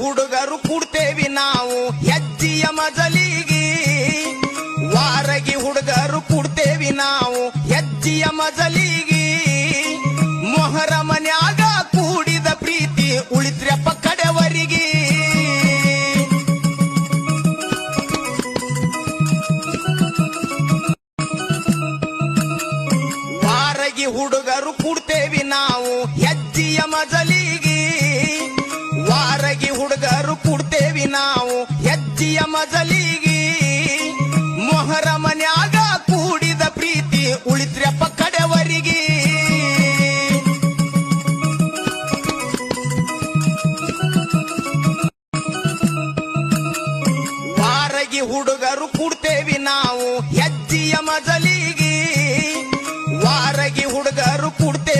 ಹುಡುಗರು ಕೂಡ್ತೇವಿ ನಾವು ಹೆಜ್ಜಿಯ ಮಜಲಿಗೆ. ವಾರಗಿ ಹುಡುಗರು ಕೂಡ್ತೇವಿ ನಾವು ಹೆಜ್ಜಿಯ ಮಜಲಿಗೆ. ಮೊಹರ ಮನ್ಯಾಗ ಕೂಡಿದ ಪ್ರೀತಿ ಉಳಿದ್ರಪ್ಪ ಕಡೆವರಿಗೆ. ವಾರಗಿ ಹುಡುಗರು ಕೂಡ್ತೇವಿ ನಾವು ಹೆಜ್ಜಿಯ ಮಜಲಿಗಿ ಮೊಹರ ಮನ್ಯಾಗ ಕೂಡಿದ ಪ್ರೀತಿ ಉಳಿದ್ರಪ್ಪ ಕಡೆವರಿಗೆ. ವಾರಗಿ ಹುಡುಗರು ಕೂಡ್ತೇವಿ ನಾವು ಹೆಜ್ಜಿಯ ಮಜಲಿಗಿ ವಾರಗಿ ಹುಡುಗರು ಕೂಡ್ತೇವೆ